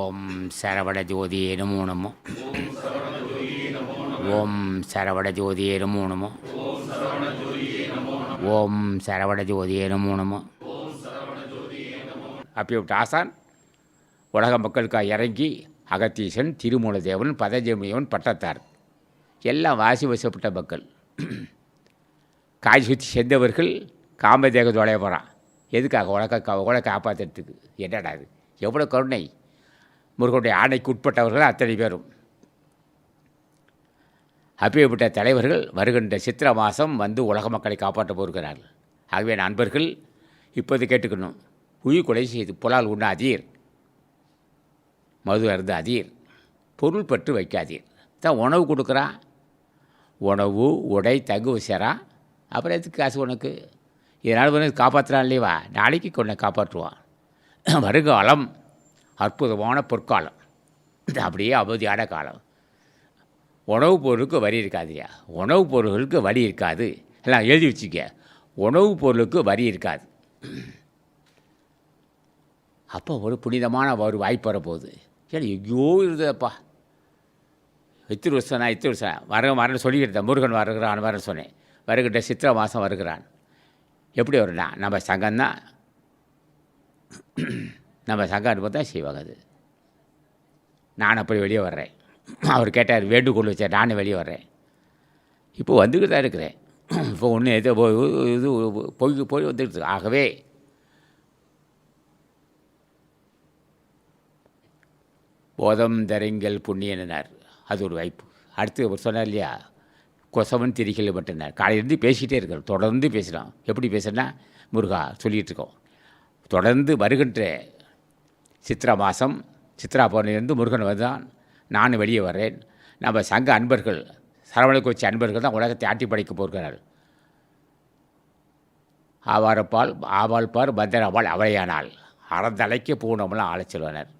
ஓம் சரவண ஜோதியே நமோ நமோ ஓம் சரவண ஜோதியே நமோ நமோ ஓம் சரவண ஜோதியே நமோ நமோ விட்டு ஆசான் உலக மக்களுக்காக இறங்கி அகத்தீசன் திருமூலதேவன் பதஜமியவன் பட்டத்தார். எல்லாம் வாசி வசப்பட்ட மக்கள். காய் சுற்றி சென்றவர்கள் காமதேகத்தோடைய போகிறான் எதுக்காக? உலக உலக காப்பாற்றுறதுக்கு என்னடா அது எவ்வளோ கருணை. முருகனுடைய ஆணைக்கு உட்பட்டவர்கள் அத்தனை பேரும். அப்பேற்பட்ட தலைவர்கள் வருகின்ற சித்திர மாதம் வந்து உலக மக்களை காப்பாற்ற போகிறார்கள். ஆகவே நண்பர்கள் இப்போது கேட்டுக்கணும். உயிர் கொலை செய்து புலால் உண்ணாதீர் மது அருந்தாதீர் பொருள் பற்று வைக்காதீர். தான் உணவு கொடுக்குறான் உணவு உடை தங்கு வசரா அப்புறம் எதுக்கு காசு உனக்கு? இதனால் வந்து காப்பாற்றுறான் இல்லையவா? நாளைக்கு கொண்டு காப்பாற்றுவான். வருங்காலம் அற்புதமான பொற்காலம். இது அப்படியே அவதியான காலம். உணவுப் பொருளுக்கு வரி இருக்காதுயா? உணவுப் பொருளுக்கு வரி இருக்காது. எல்லாம் எழுதி வச்சுக்க. உணவுப் பொருளுக்கு வரி இருக்காது. அப்போ ஒரு புனிதமான ஒரு வாய்ப்பு வரப்போகுது. சரி எங்கேயோ இருந்ததப்பா. எத்தனை வருஷம் நான் வருஷம். வர வரன்னு சொல்லிக்கிட்டேன். முருகன் வருகிறான் வரன்னு சொன்னேன். வருகிட்ட சித்திரை மாதம் வருகிறான். எப்படி வரும்னா நம்ம சங்கம்தான். நம்ம சங்காட்டு பார்த்தா செய்வாகாது செய்வாங்க அது. நான் அப்படி வெளியே வர்றேன். அவர் கேட்டார் வேண்டுகோள் வச்சார் நானும் வெளியே வர்றேன். இப்போ வந்துக்கிட்டு தான் இருக்கிறேன். இப்போ ஒன்று எது இது போய் போய் வந்துடுது ஆகவே போதம் தரங்கள் புண்ணியனார் அது ஒரு வாய்ப்பு. அடுத்து அவர் சொன்னார் இல்லையா கொசவன் திரிகள் மட்டும்னார். காலையிலேருந்து பேசிக்கிட்டே இருக்கார் தொடர்ந்து பேசுகிறோம் எப்படி பேசுனா முருகா சொல்லிகிட்டு இருக்கோம். தொடர்ந்து வருகின்ற சித்ரா மாதம் சித்ரா பௌர்ணமிலிருந்து முருகன் வந்தான். நானும் வெளியே வர்றேன். நம்ம சங்க அன்பர்கள் சரவண கோச்சி அன்பர்கள் தான் உலகத்தை ஆட்டி படைக்க போகிறார்கள். ஆவாரப்பால் ஆவால்பார் பந்தரவாள் அவளையானால் அறந்தலைக்கு பூனமெல்லாம் ஆளச் செல்வனர்.